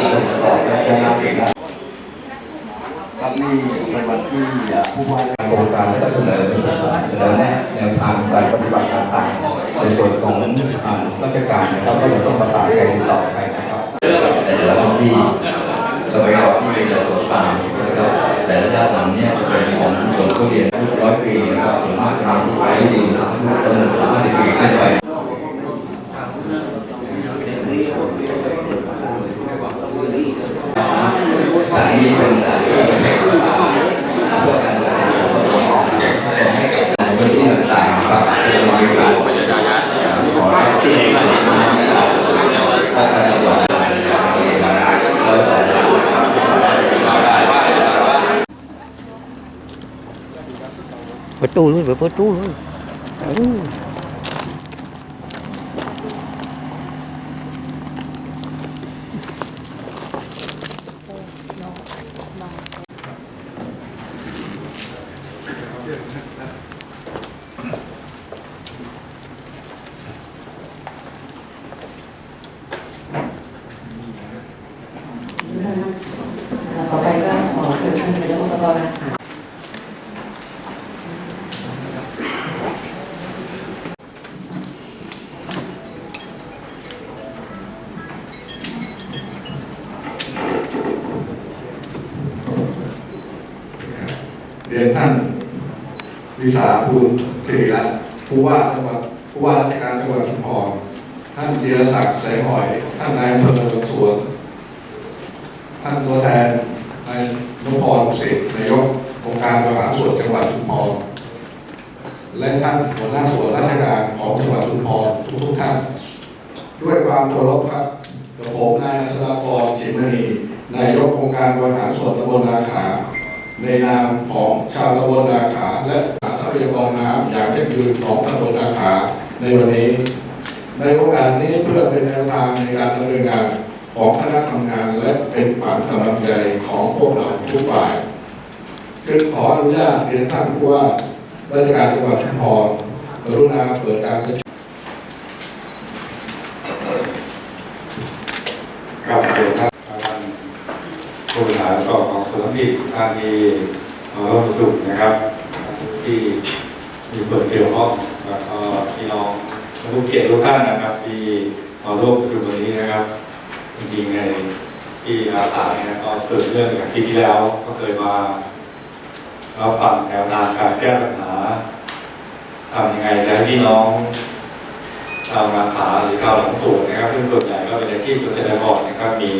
ใช้น้ำที่เกษตรกรใช้น้ำเก่งนะครับนี่เป็นวันที่ผู้ว่าการโครงการก็เสนอเสนอแนะแนวทางการปฏิบัติต่างๆในส่วนของอ่าราชการนะครับก็จะต้องประสานกันต่อไปนะครับแต่ละพื้นที่สมัยก่อนที่เป็นสวนป่านะครับแต่ละด้านหลังเนี่ยจะเป็นของสวนทุเรียนร้อยปีนะครับสวนมากจะเป็นอยุดีจำนวนห้าสิบปีขึ้นไป สาร นี้เป็นสารที่เป็นเวลาพวกการเกษตรก็ส่งส่งให้กับในพื้นที่ต่างๆนะครับเป็นบริการขอให้ที่ส่วนน้ำจากป้อกันจังหวัดเราสอนนะครับได้ประตูเลยเปิดประตูเลยเออ ต่อไปก็ขอเชิญท่านนายกอบตนะคะ เรียนท่าน วิสาภูลสิริรัตน์ผู้ว่าจังหวัดผู้ว่าราชการจังหวัดชุมพรท่านจิรศักดิ์แสงหอย ท่านนายอำเภอเมืองสวน ท่านตัวแทนนายนพพรุสิทธิ์นายกองค์การบริหารส่วนจังหวัดชุมพรและท่านหัวหน้าส่วนราชการของจังหวัดชุมพรทุกทุกท่าน ด้วยความเคารพครับกับผมนายอัศรากรจิมณีนายกองค์การบริหารส่วนตำบลนาขา ในนามของชาวตำบลนาขา และหาทรัพยากรน้ำอย่างยั่งยืนของตำบลนาขาในวันนี้ ในโอกาสนี้เพื่อเป็นแนวทางในการดำเนินงานของคณะทำงานและเป็นขวัญกำลังใจของพวกเราทุกฝ่ายจึงขออนุญาตเรียนท่านผู้ว่าราชการจังหวัดชุมพรกรุณาเปิดการประชุมครับเดี๋ยวท่านผู้บริหารกองของสวนที่ท่านที่มาร่วมประชุมนะครับที่ ส่วนเกี่ยวข้องแล้วก็พี่น้องผู้เกียรติทุกท่านนะครับ ที่มาร่วมประชุมวันนี้นะครับ จริงๆในที่อาสาเนี่ยก็เสริมเรื่องจากที่ที่แล้วก็เคยมารับฟังแนวทางการแก้ปัญหาทำยังไงจะให้พี่น้องชาวนาขาหรือชาวหลังสวนนะครับ ซึ่งส่วนใหญ่ก็เป็นอาชีพเกษตรกรนะครับมี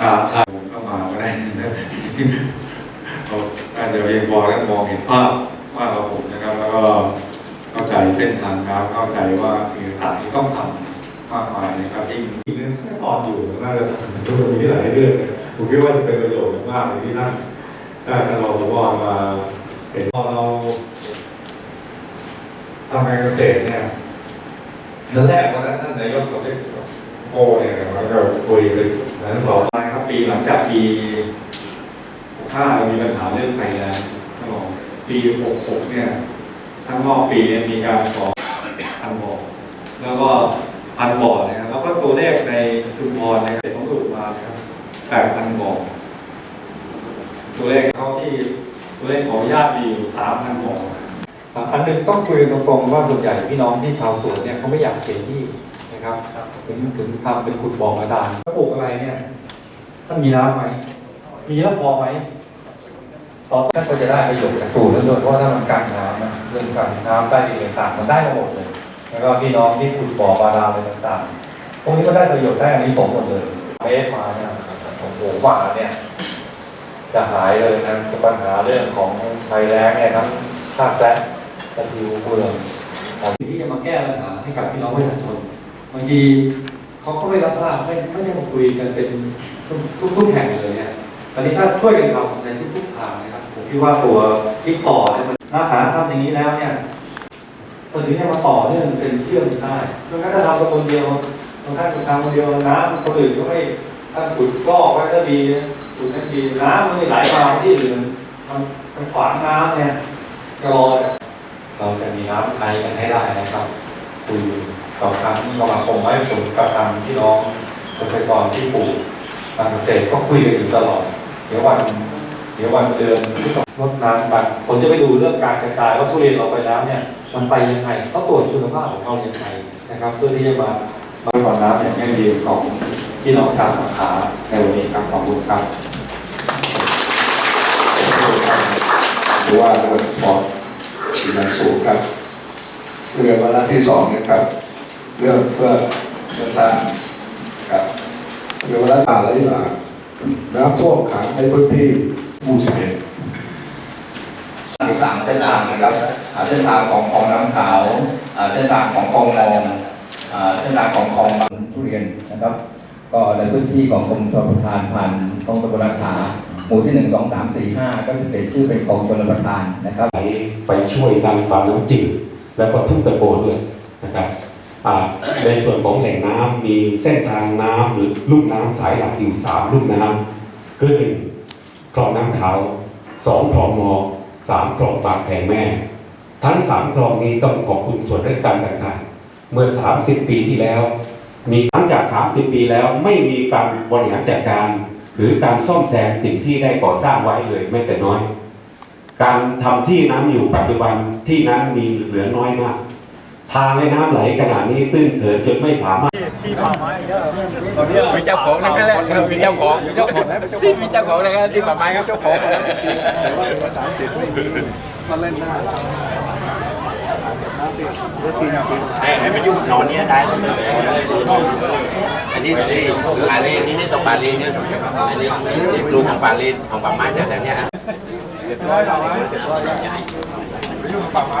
ตามทางเข้ามาก็ได้นะเราอาจจะเรียนบอลแล้วมองเห็นภาพ ก็เข้าใจเส้นทางน้ำเข้าใจว่าสิ่งต่างๆที่ต้องทำมากมายนะครับที่เรื่องตอนอยู่น่าจะทุกมีที่หลายเรื่องนะผมคิดว่าจะเป็นประโยชน์มากเลยที่ท่านได้ท่านรองผู้ว่ามาเห็นพอเราทำการเกษตรเนี่ยนั่นแรกว่าท่านนายกสมเด็จโอเนี่ยเราก็คุยเลยนั้นสองครับปีหลังจากปีห้าเรามีปัญหาเรื่องภัยแล้งครับปีหกหกเนี่ย ทั้งนอกปีเนี่ยมีการขอพันบ่อแล้วก็พันบ่อนะครับแล้วก็ตัวเลขในชุมพรในสำรวจมานะครับแปดพันบ่อตัวเลขเขาที่ตัวเลขของญาติมีอยู่สามพันบ่ออันหนึ่งต้องคุยตรงๆว่าส่วนใหญ่พี่น้องที่ชาวสวนเนี่ยเขาไม่อยากเสียที่นะครับถึงถึงทำเป็นขุดบ่อบาดาลถ้าปลูกอะไรเนี่ยท่านมีน้ำไหมมีแล้วพอไหมตอนท่านก็จะได้ประโยชน์จากตูนั้นด้วยเพราะว่าถ้ามันกันน้ำนะ เรื่องกันน้ำใต้ดินต่างๆมันได้มาหมดเลย แล้วก็พี่น้องที่ขุดบ่อบาดาลอะไรต่างๆพวกนี้ก็ได้ประโยชน์ได้อันนี้สงส์หมดเลยเมตมาเนี่ยโอ้โหหวานเนี่ยจะหายเลยนะจะปัญหาเรื่องของภัยแล้งเนี่ยทั้งภาแซะตะพิวเมืองที่จะมาแก้ปัญหาให้กับพี่น้องประชาชนบางทีเขาก็ไม่รับทราบไม่ไม่ได้มาคุยกันเป็นทุกทุกแห่งเลยเนี่ยตอนนี้ถ้าช่วยกันทำในทุกๆทางนะครับผมคิดว่าตัวจิ๊กซอเนี่ยมัน นาขาทำอย่างนี้แล้วเนี่ยตอนนี้เนี่ยมาต่อเนื่องเป็นเชื่อมได้บางครั้งถ้าทำคนเดียวบางครั้งทำคนเดียวน้ำคนอื่นก็ไม่ถ้าขุดก็ไว้ก็ดีขุดก็ดีน้ำมันไม่ไหลมาที่อื่นมันมันขวางน้ำเนี่ยก็รอเราจะมีน้ำใช้กันให้ได้นะครับคุยกับทางสมาคมไม้ผลกับทางพี่น้องเกษตรกรที่ปลูกการเกษตรก็คุยกันอยู่ตลอด เดี๋ยววัน เดี๋ยววันเดือนพฤษภาคมลดน้ำกันผมจะไปดูเรื่องการกระจายว่าทุเรียนเราไปแล้วเนี่ยมันไปยังไงเขาตรวจคุณภาพของเขายังไงนะครับ เพื่อที่จะมามาก่อนน้ำอย่างยั่งยืนของพี่น้องชาวสาขาในวันนี้ครับขอบคุณครับหรือว่าจังหวัดฟอร์ดสีนันสูงครับเรื่องวาระที่สองนะครับ เรื่องเพื่อเพื่อสร้างครับเรื่องวาระป่าและที่หลาน้ำท่วมขังในพื้นที่ หมู่สิบเอ็ดมีสามเส้นทางนะครับอ่าเส้นทางของคลองน้ำขาวอ่าเส้นทางของคลองมองอ่าเส้นทางของคลองบางทุเรียนนะครับ ก็ในพื้นที่ของกรมชลประทานพันธุ์คลองตะบนราคาหมู่ที่หนึ่งสองสามสี่ห้าก็จะเป็นชื่อเป็นคลองชลประทานนะครับ ไปไปช่วยดันความน้ำจืดแล้วก็ทุ่งตะโกด้วยนะครับอ่าในส่วนของแหล่งน้ำมีเส้นทางน้ำหรือลุ่มน้ำสายหลักอยู่สามลุ่มน้ำคือหนึ่ง คลองน้ำขาวสองคลองมอสามคลองบางแพงแม่ ทั้งสามคลองนี้ต้องขอบคุณส่วนราชการต่างๆ เมื่อ 30 ปีที่แล้ว มีหลังจาก 30 ปีแล้วไม่มีการบริหารจัดการ หรือการซ่อมแซมสิ่งที่ได้ก่อสร้างไว้เลยแม้แต่น้อย การทำที่น้ำอยู่ปัจจุบันที่นั้นมีเหลือน้อยมาก ทางให้น้ำไหลขนาดนี้ตื้นเขินจนไม่สามารถมีเจ้าของนะครับแหละมีเจ้าของมีเจ้าของที่มีเจ้าของนะครับที่ป่าไม้ครับเจ้าของให้มันยุ่งนอนเนี้ยได้อันนี้ที่ปาลนนี่นี่ตรงปาลนเนี่ยอันนี้ที่ปลูกของปาลนของป่าไม้แต่แต่เนี้ยเอาไม้